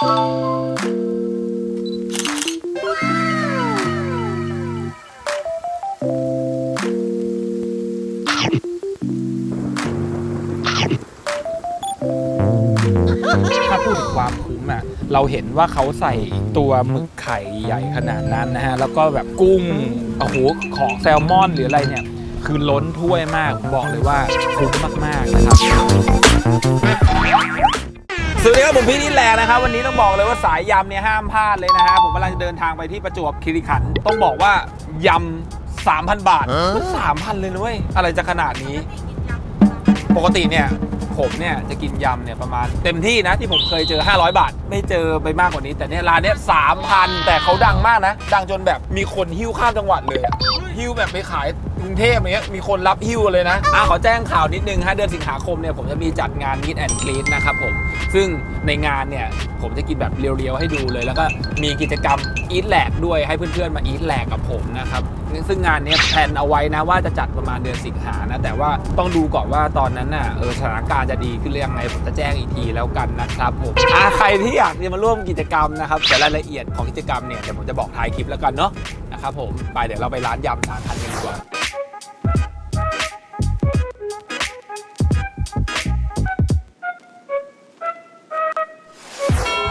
ถ้าพูดถึงความคุ้มอะ เราเห็นว่าเขาใส่ตัวหมึกไข่ใหญ่ขนาดนั้นนะฮะ แล้วก็แบบกุ้ง โอ้โห ของแซลมอนหรืออะไรเนี่ย คือล้นถ้วยมาก บอกเลยว่าคุ้มมาก ๆ นะครับสวัสดีครับ มพี่นิดแลนะครับวันนี้ต้องบอกเลยว่าสายยำเนี่ยห้ามพลาดเลยนะฮะผมกำลังจะเดินทางไปที่ประจวบคีรีขันธ์ต้องบอกว่ายำ3,000 บาทสามพันเลยนะเว้ยอะไรจะขนาดนี้ ปกติเนี่ยผมเนี่ยจะกินยำเนี่ยประมาณเต็มที่นะที่ผมเคยเจอ 500 บาท ไม่เจอไปมากกว่านี้ แต่เนี่ยร้านเนี้ย3,000แต่เขาดังมากนะ ดังจนแบบมีคนหิ้วข้ามจังหวัดเลยอะหิ้วแบบไปขาย กรุงเทพอย่างเงี้ยมีคนรับหิ้วเลยนะ อะขอแจ้งข่าวนิดนึงฮะเดือนสิงหาคมเนี่ยผมจะมีจัดงาน Meet and Greet นะครับผม ซึ่งในงานเนี่ยผมจะกินแบบเรียวๆให้ดูเลย แล้วก็มีกิจกรรม Eat แลกด้วยให้เพื่อนๆมา Eat แลกกับผมนะครับซึ่งงานเนี้ยแพลนเอาไว้นะว่าจะจัดประมาณเดือนสิงหานะ แต่ว่าต้องดูก่อนว่าตอนนั้นน่ะเออสถานการณ์จะดีขึ้นหรือยังไงผมจะแจ้งอีกทีแล้วกันนะครับผมอ่าใครที่อยากจะมาร่วมกิจกรรมนะครับแต่รายละเอียดของกิจกรรมเนี่ยเดี๋ยวผมจะบอกท้ายคลิปแล้วกันเนาะนะครับผมไปเดี๋ยวเราไปร้านยำสามพันกันดีกว่า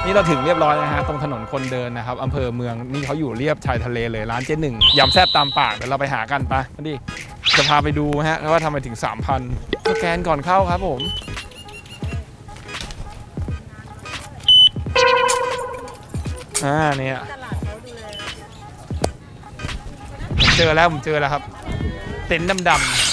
นี่เราถึงเรียบร้อยนะฮะตรงถนนคนเดินนะครับอำเภอเมืองนี่เขาอยู่เรียบชายทะเลเลยร้านเจ๊หนึ่งยำแซ่บตามปากเดี๋ยวเราไปหากันไปะมาดิจะพาไปดูฮะว่าทำไมถึง 3,000สแกนก่อนเข้าครับผมอ่าเนี่ยผมเจอแล้วผมเจอแล้วครับ เต็นท์ดำ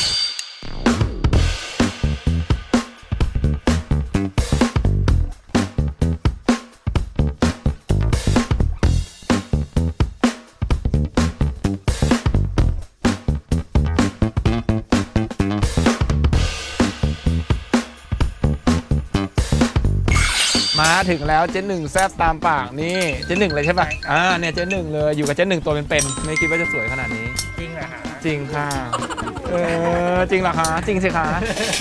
ถึงแล้วเจ๊หนึ่งแซบตามปากนี่เจ๊หนึ่งเลยใช่ปะอ่าเนี่ยเจ๊หนึ่งเลยอยู่กับเจ๊หนึ่งตัวเป็นๆไม่คิดว่าจะสวยขนาดนี้ จริงเหรอฮะจริงค่ะเออจริงเหรอคะจริงสิคะ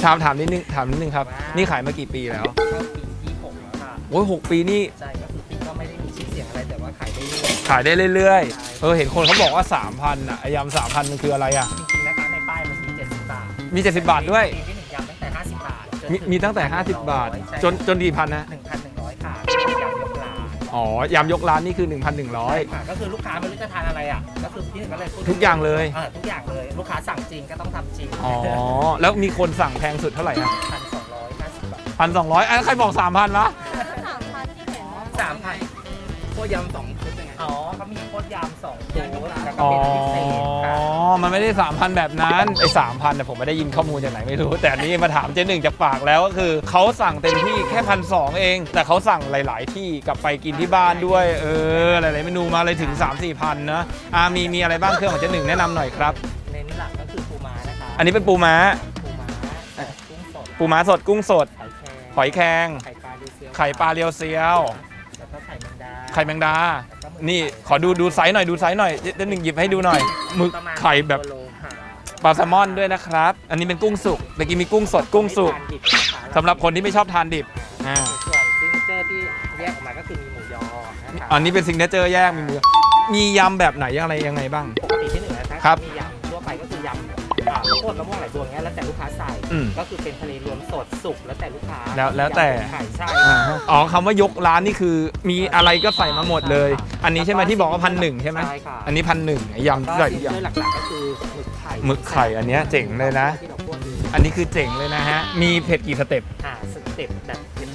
ถามถามนิดนึงถามนิดนึงครับ นี่ขายมากี่ปีแล้วเข้าปีที่หกแล้วค่ะโอ้ยหกปีนี่ใช่ก็คือปีก็ไม่ได้มีชื่อเสียงอะไรแต่ว่าขายได้เรื่อยขายได้เรื่อยๆเออเห็นคนเขาบอกว่า 3,000อะไอ้ยำ3,000 มันคืออะไรอะ จริงๆนะคะในป้ายมันมี70บาทมี70บาทด้วย ปีที่หนึ่งยำตั้งแต่ 50 บาทจนมีถึมีตั้งแต่ 50 บาทใช่จนจนกี่พันนะ1,100ค่ะยำยกลา อ๋อยำยกร้านนี่คือใช่1,100 ค่ะก็คือลูกค้าไม่รู้จะทานอะไรอะก็คือพี่หนึ่งก็เลยพูดทุกอย่างเลยเออทุกอย่างเลยลูกค้าสั่งจริงก็ต้องทำจริงอ๋อ แล้วมีคนสั่งแพงสุดเท่าไหร่อะพันสองร้อยห้าสิบบาทพันสองร้อยใครบอก3,000ละสามพันโคตรยำสองชุดยังไงอ๋อเขามีโค ตรยำสองชุดแล้วก็อ๋อ เป็นพิเศษค่ะ มันไม่ได้ 3,000 แบบนั้นไอ้3,000เนี่ยผมไม่ได้ยินข้อมูลจากไหนไม่รู้ แต่อันนี้มาถามเจ๊หนึ่งจากปากแล้วก็คือเขาสั่งเต็มที่แค่พันสเอง แต่เขาสั่งหลาย ๆ ที่กลับไปกินที่บ้านด้วย เออ หลาย ๆ เมนูมาเลยถึง 3 4พันนะอ่ามีมีอะไรบ้างเครื่องของเจ๊หนึ่งแนะนำหน่อยครับ เน้นหลักก็คือปูม้านะคะอันนี้เป็นปูม้า ปูม้าเอ่อกุ้งสดปูม้าสดกุ้งสดไข่แครงหอยแครงไข่ปลาดิวเซียวไข่ปลาเรียวเซียว แล้วก็ไข่แมงดาไข่แมงดาแล้วก็หมึก นี่ขอดูดูไซส์หน่อยดูไซส์หน่อยเจ๊หนึ่งหยิบให้ดูหน่อยหมึกประมาณไข่แบบโลค่ะปลาแซลมอนด้วยนะครับ อันนี้เป็นกุ้งสุกเมื่อกี้มีกุ้งสดกุ้งสุกไม่ทานดิบนะคะสำหรับคนที่ไม่ชอบทานดิบอ่าส่วนซิงเจอร์ที่แยกออกมาก็คือมีหมูยอนะคะอันนี้เป็นซิงเกิลเจอร์แยกมีมือมียำแบบไหนอะไรยังไงบ้างปกติที่หนึ่งนะถ้าครับมี ดมะม่วงหลายตัวอย่างเงี้ยแล้วแต่ลูกค้าใส่อืมก็คือเป็นทะเลรวมสดสุกแล้วแต่ลูกค้าแล้วแล้วแต่ยำเป็นไข่ใช่อ่าฮะอ๋อคำว่ายกร้านนี่คือมีอะไรก็ใส่มาหมดเลย อันนี้ใช่ไหมที่บอกว่าพันหนึ่งใช่ไหมใช่ค่ะอันนี้พันหนึ่งยำก็ใหญ่ซิงยเจอร์หลักๆก็คือหมึกไข่หมึกไข่อันเนี้ยเจ๋งเลยนะ ที่เราพูดถึงำอันนี้คือเจ๋งเลยนะฮะ มีเผ็ดกี่สเต็ป อ่าสเต็ปแบบเล็กน้อย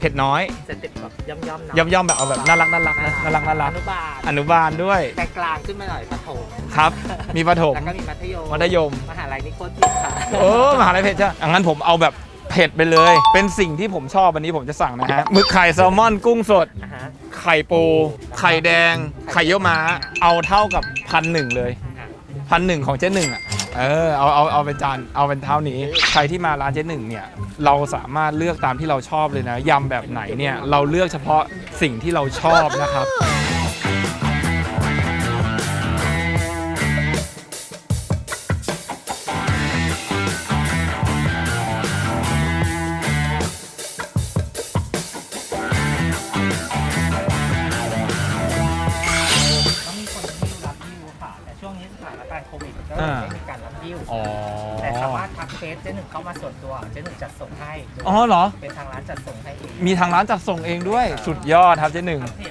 เผ็ดน้อย สเต็ปแบบย่อมย่อมๆหน่อยย่อมๆแบบเอาแบบน่ารักน่ารักนะน่ารักน่ารักอนุบาลอนุบาลด้วยกลางกลางๆขึ้นมาหน่อยประถมครับ มีประถม แล้วก็มีมัธยมมัธยม มหาลัยนี่โคตรผิดค่ะโอ้มหาลัยเผ็ดใช่ไหมอะงั้นผมเอาแบบเผ็ดไปเลย เป็นสิ่งที่ผมชอบวันนี้ผมจะสั่งนะฮะหมึกไข่แซลมอนกุ้งสด อ่าฮะไข่ปู ไข่แดง ไข่เยี่ยวม้า เอาเท่ากับพันหนึ่งเลยอะพันหนึ่งของเจ๊หนึ่งอะ เออเอาเอาเอาเป็นจานเอาเป็นเท่านี้ ใครที่มาร้านเจ๊หนึ่งเนี่ยเราสามารถเลือกตามที่เราชอบเลยนะยำแบบไหนเนี่ยเราเลือกเฉพาะสิ่งที่เราชอบนะครับ ต้องมีคนที่รับยูค่ะแต่ช่วงนี้สถานการณ์โควิดก็เลยไม่มีการ อ๋อแต่สามารถทักเฟซเจ๊หนึ่งเข้ามาส่วนตัวเจ๊หนึ่งจัดส่งให้อ๋อเหรอ เป็นทางร้านจัดส่งให้เองมีทางร้านจัดส่งเองด้วย สุดยอดครับเจ๊หนึ่งทางเพจ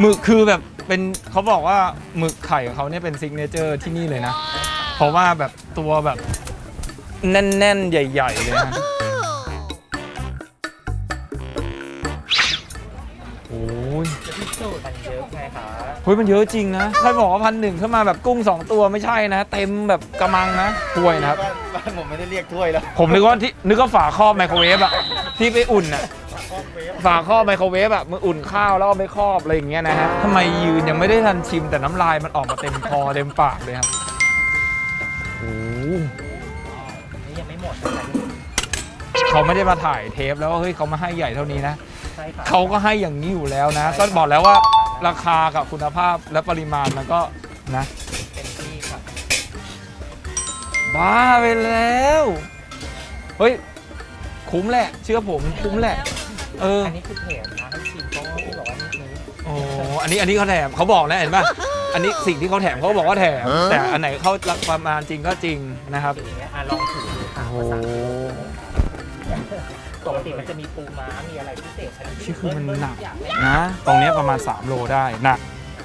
หมึกคือแบบเป็นเขาบอกว่าหมึกไข่ของเขาเนี่ยเป็นซิกเนเจอร์ที่นี่เลยนะ เพราะว่าแบบตัวแบบแน่นๆ ใหญ่ ๆ เลยนะ สูจน์มันเยอะไงคะเฮ้ยมันเยอะจริงนะใครบอกว่าพันหนึ่งขึ้นมาแบบกุ้งสองตัวไม่ใช่นะ เต็มแบบกระมังนะถ้วยนะครับ บ้านผมไม่ได้เรียกถ้วยแล้วผมนึกว่าที่นึกว่าฝาครอบไมโครเวฟอะที่ไปอุ่นอะฝาครอบไมโครเวฟอะมืออุ่นข้าวแล้วเอาไปครอบอะไรอย่างเงี้ยนะฮะทำไมยืนยังไม่ได้ทันชิมแต่น้ำลายมันออกมาเต็มคอเต็มปากเลยครับโอ้โหนี่ยังไม่หมดนะคะเขาไม่ได้มาถ่ายเทปแล้วว่าเฮ้ยเขามาให้ใหญ่เท่านี้นะ ใช่ค่ะเขาก็ให้อย่างนี้อยู่แล้วนะ ก็บอกแล้วว่าราคากับคุณภาพและปริมาณมันก็นะ เป็นที่ค่ะบ้าไปแล้ว เฮ้ย คุ้มแหละ เชื่อผมคุ้มแหละ เอออันนี้คือเพจนะให้ชิมเพราะว่าที่บอกว่านี่คือโอ้อันนี้อันนี้เขาแถมเขาบอกนะเห็นป่ะอันนี้สิ่งที่เขาแถมเขาบอกว่าแถม แต่อันไหนเขาประมาณจริงก็จริงนะครับอย่างเงี้ยอะลองถือดูค่ะโอ้โหว่าสาม ปกติมันจะมีปูม้ามีอะไรพิเศษอันนี้ชื่คือมันหนักนะ ตรงเนี้ยประมาณ 3 โลได้หนัก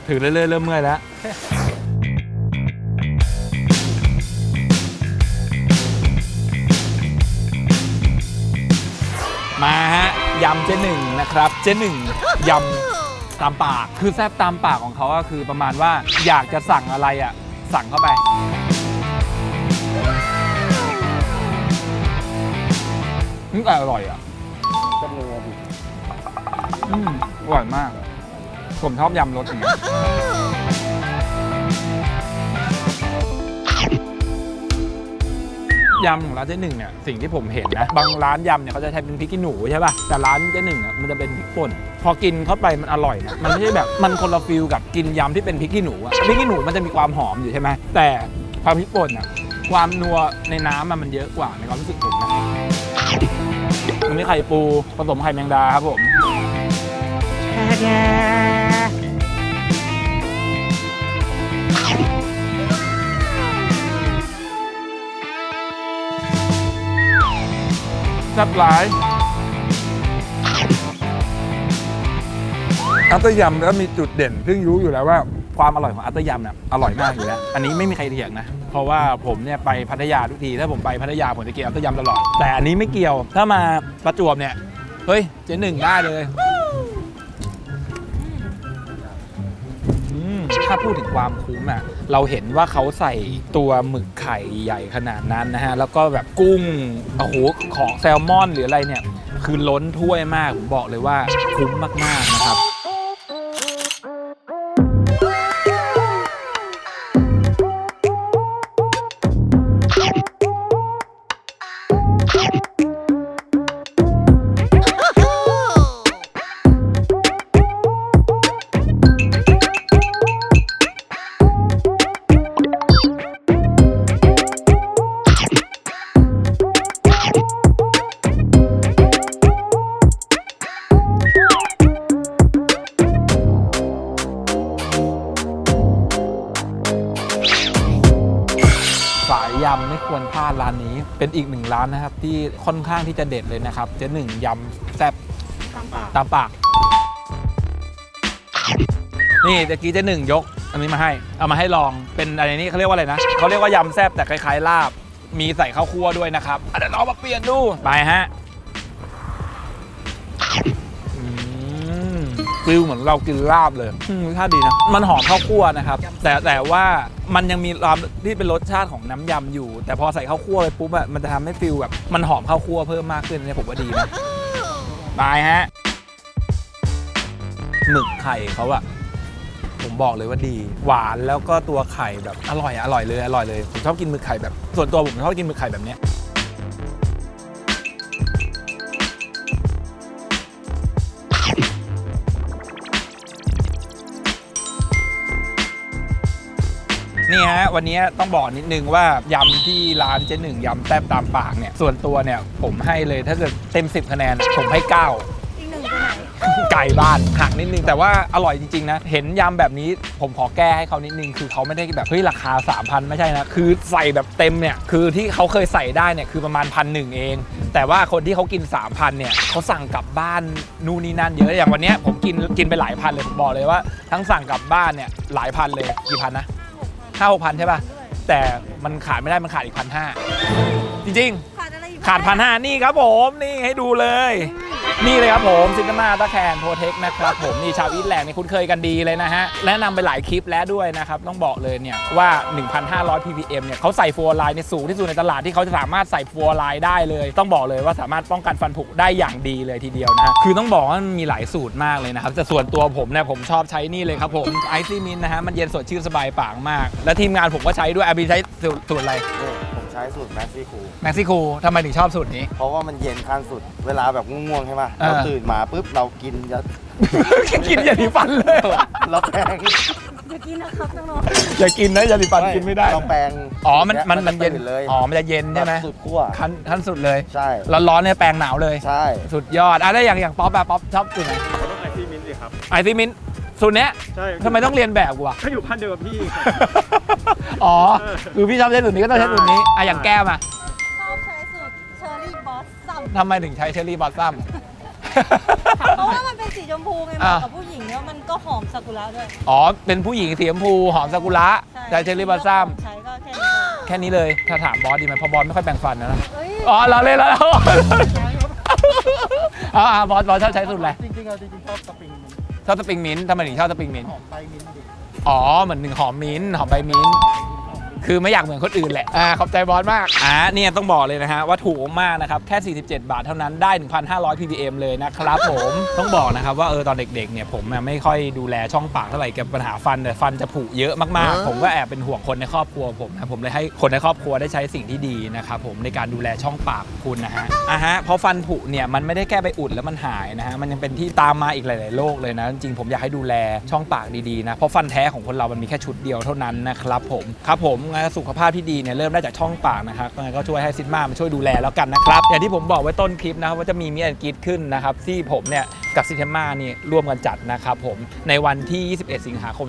ถือเรื่อยๆเริ่มเมื่อยแล้ว มาฮะยำเจ๊หนึ่งนะครับเจ๊หนึ่งยำตามปากคือแซบตามปากของเขาก็คือประมาณว่าอยากจะสั่งอะไรอะ สั่งเข้าไป อืมแต่อร่อยอะก็นัวดิอืมอร่อยมาก ผมชอบยำรสอย่างเงี้ยยำของร้านเจ๊หนึ่งเนี่ยสิ่งที่ผมเห็นนะ บางร้านยำเนี่ยเขาจะใช้เป็นพริกขี้หนูใช่ป่ะแต่ร้านเจ๊หนึ่งอะมันจะเป็นพริกป่นพอกินเข้าไปมันอร่อยนะมันไม่ใช่แบบมันคนละฟิลกับกินยำที่เป็นพริกขี้หนูอะพริกขี้หนูมันจะมีความหอมอยู่ใช่ไหมแต่ความพริกป่นอะความนัวในน้ำอะมันเยอะกว่าในความรู้สึกผมนะ อันนี้ไข่ปูผสมไข่แมงดาครับผมแซ่บหลายอัตยำแล้วมีจุดเด่น ซึ่งรู้อยู่แล้วว่าความอร่อยของอัตยำเนี่ยอร่อยมากอยู่แล้ว อันนี้ไม่มีใครเถียงนะ เพราะว่าผมเนี่ยไปพัทยาทุกทีถ้าผมไปพัทยาผมจะกินอัตยำตลอด แต่อันนี้ไม่เกี่ยว ถ้ามาประจวบเนี่ย เฮ้ย เจ๊หนึ่งได้เลยถ้าพูดถึงความคุ้มอะ เราเห็นว่าเขาใส่ตัวหมึกไข่ใหญ่ขนาดนั้นนะฮะ แล้วก็แบบกุ้ง โอ้โห ของแซลมอนหรืออะไรเนี่ย คือล้นถ้วยมาก ผมบอกเลยว่าคุ้มมากๆนะครับาดร้านนี้ เป็นอีกหนึ่งร้านนะครับ ที่ค่อนข้างที่จะเด็ดเลยนะครับ เจ๊หนึ่งยำแซ่บตามปาก นี่ตะกี้เจ๊หนึ่งยก อันนี้มาให้ เอามาให้ลองเป็นอะไรนี่เขาเรียกว่าอะไรนะเขาเรียกว่ายำแซ่บแต่คล้ายๆลาบ มีใส่ข้าวคั่วด้วยนะครับอะเดี๋ยวเรามาเปลี่ยนดูไปฮะ ฟิลเหมือนเรากินลาบเลยอืมรสชาติดีนะ มันหอมข้าวคั่วนะครับ แต่แต่ว่ามันยังมีความที่เป็นรสชาติของน้ำยำอยู่ แต่พอใส่ข้าวคั่วไปปุ๊บอะมันจะทำให้ฟิลแบบมันหอมข้าวคั่วเพิ่มมากขึ้นเนี่ยผมว่าดีนะไปฮะหมึกไข่เขาอะผมบอกเลยว่าดี หวานแล้วก็ตัวไข่แบบอร่อยอะอร่อยเลยอร่อยเลยผมชอบกินหมึกไข่แบบ ส่วนตัวผมชอบกินหมึกไข่แบบเนี้ย วันนี้ต้องบอกนิดนึงว่ายำที่ร้านเจ๊หนึ่งยำแซ่บตามปากเนี่ยส่วนตัวเนี่ยผมให้เลยถ้าเกิดเต็ม 10 คะแนน ผมให้ 9 อีกหนึ่งไปไหนไก่บ้านหักนิดนึงแต่ว่าอร่อยจริง ๆ นะ เห็นยำแบบนี้ผมขอแก้ให้เขานิดนึง คือเขาไม่ได้แบบ เฮ้ย ราคา 3,000 ไม่ใช่นะ คือใส่แบบเต็มเนี่ย คือที่เขาเคยใส่ได้เนี่ย คือประมาณพันหนึ่งเอง แต่ว่าคนที่เขากิน 3,000 เนี่ยเขาสั่งกลับบ้านนู่นนี่นั่นเยอะอย่างวันเนี้ยผมกินกินไปหลายพันเลยผมบอกเลยว่า ทั้งสั่งกลับบ้านเนี่ยหลายพันเลยกี่พันนะ ห้าหกพันใช่ป่ะ แต่มันขาดไม่ได้มันขาดอีกพันห้าจริงๆขาดอะไรอีกขาดพันห้านี่ครับผม นี่ให้ดูเลย นี่เลยครับผมซินมาตะแคนโพเทคนะครับผมนี่ชาวอีทแลนด์นี่คุ้นเคยกันดีเลยนะฮะแนะนำไปหลายคลิปแล้วด้วยนะครับต้องบอกเลยเนี่ยว่า 1,500 ppm เนี่ยเขาใส่ฟัวไลน์ในสูงที่สุดในตลาดที่เขาจะสามารถใส่ฟัวไลน์ได้เลย ต้องบอกเลยว่าสามารถป้องกันฟันผุได้อย่างดีเลยทีเดียวนะฮะคือต้องบอกว่ามันมีหลายสูตรมากเลยนะครับแต่ส่วนตัวผมเนี่ยผมชอบใช้นี่เลยครับผมไอซี่มินนะฮะมันเย็นสดชื่นสบายปากมาก และทีมงานผมก็ใช้ด้วยอาบีใช้สูตรอะไรนี่ผ ช้สูตรแม็กซี่คูแม็กซิโกทำไมถึงชอบสูตรนี้ เพราะว่ามันเย็นขั้นสุด เวลาแบบง่วงๆใช่ไหมอ่าเราตื่นมาปุ๊บเรากินยากินยาสีฟันเลยเหรอเราแปรงอย่ากินนะครับน้องอย่ากินนะยาสีฟันกินไม่ได้เราแปรงอ๋อมันมันมันเย็นตื่เลยอ๋อมันจะเย็นใช่ไหมแบบสุดขั้วขั้นขั้นสุดเลยใช่ร้อนๆเนี่ยแปลงหนาวเลยใช่สุดยอดอะแล้วอย่างอย่างป๊อปแบบป๊อปชอบสูตรไหนต้องไอซี่มินสิครับไอซีมินสูตรเนี้ยใช่ทำไมต้องเรียนแบบกูอะก็อยู่พันเดียวกับพี่ อ๋อ คือพี่ชอบใช้สูตรนี้ก็ต้องใช้สูตรนี้อะอย่างแก้มอะชอบใช้สูตรเชอร์รี่บอสซัมทำไมถึงใช้เชอร์รี่บอสซัม เพราะว่ามันเป็นสีชมพูไงเหอะมาะกับผู้หญิงแล้วมันก็หอมซากุระด้วย อ๋อ เป็นผู้หญิงสีชมพูหอมซากุระใช้เชอร์รี่บอสซัม ใช้ก็แค่นี้เลยแค่นี้เลย ถ้าถามบอสดีไหมเพราะบอสไม่ค่อยแปรงฟันนะเอ้ยอ๋อเราเล่นแล้วอ๋อๆบอสบอสชอบใช้สูตรอะไรจริงๆเราจริงๆชอบสปริงชอบสปริงมิ้นท์ทำไมถึงชอบสปริงมิ้นท์ หอมไปมิ้นท์ดิ อ๋อ เหมือนหนึ่งหอมมิ้นท์หอมใบมิ้นท์ คือไม่อยากเหมือนคนอื่นแหละอ่าขอบใจบอสมากอ่าเนี่ยต้องบอกเลยนะฮะว่าถูกมากนะครับแค่ 47 บาทเท่านั้นได้ 1,500 ppm เลยนะครับผมต้องบอกนะครับว่าเออตอนเด็กๆเนี่ยผมอะไม่ค่อยดูแลช่องปากเท่าไหร่กับปัญหาฟันแต่ฟันจะผุเยอะมากๆ ผมก็แอบเป็นห่วงคนในครอบครัวผมนะผมเลยให้คนในครอบครัวได้ใช้สิ่งที่ดีนะครับผมในการดูแลช่องปากของคุณนะฮะอะฮะเพราะฟันผุเนี่ยมันไม่ได้แค่ไปอุดแล้วมันหายนะฮะมันยังเป็นที่ตามมาอีกหลายๆโรคเลยนะจริงๆผมอยากให้ดูแลช่องปากดีๆนะเพราะฟันแท้ของคนเรามันมีแค่ชุดเดียวเท่านั้นนะครับผมครับผมงั้นสุขภาพที่ดีเนี่ยเริ่มได้จากช่องปากนะครับก็ช่วยให้ซิดมามาช่วยดูแลแล้วกันนะครับอย่างที่ผมบอกไว้ต้นคลิปนะครับว่าจะมีมีแอนกีดขึ้นนะครับที่ผมเนี่ยกับซิเทมานี่ร่วมกันจัดนะครับผมในวันที่ 21 สิงหาคม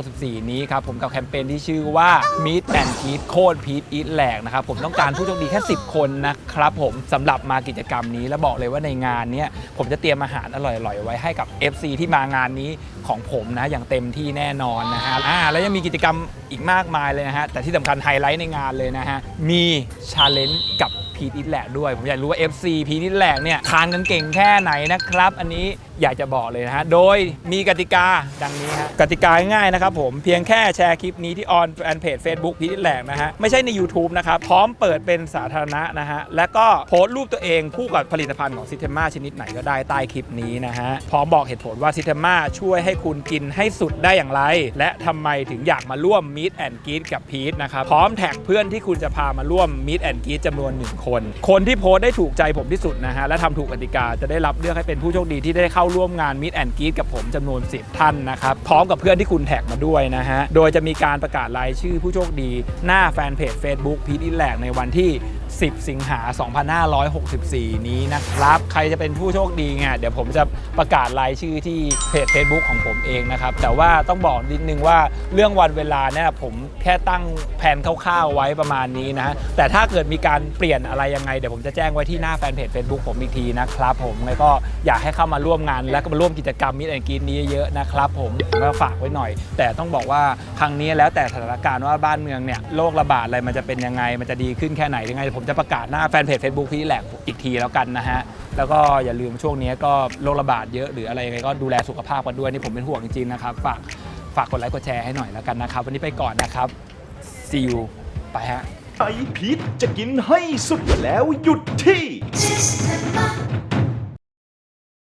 2564 นี้ครับผมกับแคมเปญที่ชื่อว่า Meet and Eat โคตรพีทอีทแหลกนะครับผมต้องการผู้โชคดีแค่ 10 คนนะครับผมสำหรับมากิจกรรมนี้แล้วบอกเลยว่าในงานเนี้ยผมจะเตรียมอาหารอร่อยๆ ไว้ให้กับ FC ที่มางานนี้ของผมนะอย่างเต็มที่แน่นอนนะฮะอ่าแล้วยังมีกิจกรรมอีกมากมายเลยนะฮะแต่ที่สำคัญไฮไลท์ในงานเลยนะฮะ มีชาเลนจ์กับพีทอีทแหลกด้วย ผมอยากรู้ว่า FC พีทอีทแหลกเนี่ยทานกันเก่งแค่ไหนนะครับ อันนี้ อยากจะบอกเลยนะฮะ โดยมีกติกาดังนี้ฮะกติกาง่ายนะครับผมเพียงแค่แชร์คลิปนี้ที่ออนแฟนเพจ Facebook พีทแหลกนะฮะ ไม่ใช่ใน YouTube นะครับ พร้อมเปิดเป็นสาธารณะนะฮะ และก็โพสต์รูปตัวเองคู่กับผลิตภัณฑ์ของซิเทมาชนิดไหนก็ได้ใต้คลิปนี้นะฮะ พร้อมบอกเหตุผลว่าซิเทมาช่วยให้คุณกินให้สุดได้อย่างไร และทำไมถึงอยากมาร่วมมิ t แอนกี t กับพีทนะครับพร้อมแท็กเพื่อนที่คุณจะพามาร่วมมิ t แอนกี t จำนวนหนึ่งคน คนที่โพสต์ได้ถูกใจผมที่สุดนะฮะและทำถูกกติกาจะได้รับเลือกให้เป็นผู้โชคดีที่ได้เข้าร่วมงานมิดแอนกีดกับผมจำนวน 10 ท่านนะครับ พร้อมกับเพื่อนที่คุณแท็กมาด้วยนะฮะ โดยจะมีการประกาศรายชื่อผู้โชคดี หน้าแฟนเพจ Facebook พีทอินแลกในวันที่ 10 สิงหา 2564 นี้นะครับ ใครจะเป็นผู้โชคดีไงเดี๋ยวผมจะประกาศรายชื่อที่เพจ Facebook ของผมเองนะครับ แต่ว่าต้องบอกนิดนึงว่าเรื่องวันเวลาเนี่ยผมแค่ตั้งแผนคร่าวๆไว้ประมาณนี้นะ แต่ถ้าเกิดมีการเปลี่ยนอะไรยังไง เดี๋ยวผมจะแจ้งไว้ที่หน้าแฟนเพจ Facebook ผมอีกทีนะครับผมแล้วก็อยากให้เข้ามาร่วมงานและก็มาร่วมกิจกรรมมิตรแอนกีนนี้เยอะๆนะครับผมก็ฝากไว้หน่อย แต่ต้องบอกว่าครั้งนี้แล้วแต่สถานการณ์ว่าบ้านเมืองเนี่ยโรคระบาดอะไรมันจะเป็นยังไงมันจะดีขึ้นแค่ไหนยังไงผมจะประกาศหน้าแฟนเพจ Facebook พี่แหลกอีกทีแล้วกันนะฮะ แล้วก็อย่าลืมช่วงนี้ก็โรคระบาดเยอะหรืออะไรยังไงก็ดูแลสุขภาพกันด้วยนี่ผมเป็นห่วงจริงๆนะครับฝากฝากกดไลค์กดแชร์ให้หน่อยแล้วกันนะครับ วันนี้ไปก่อนนะครับ see you ไปฮะ ไอพีทจะกินให้สุดแล้วหยุดที่ Systema,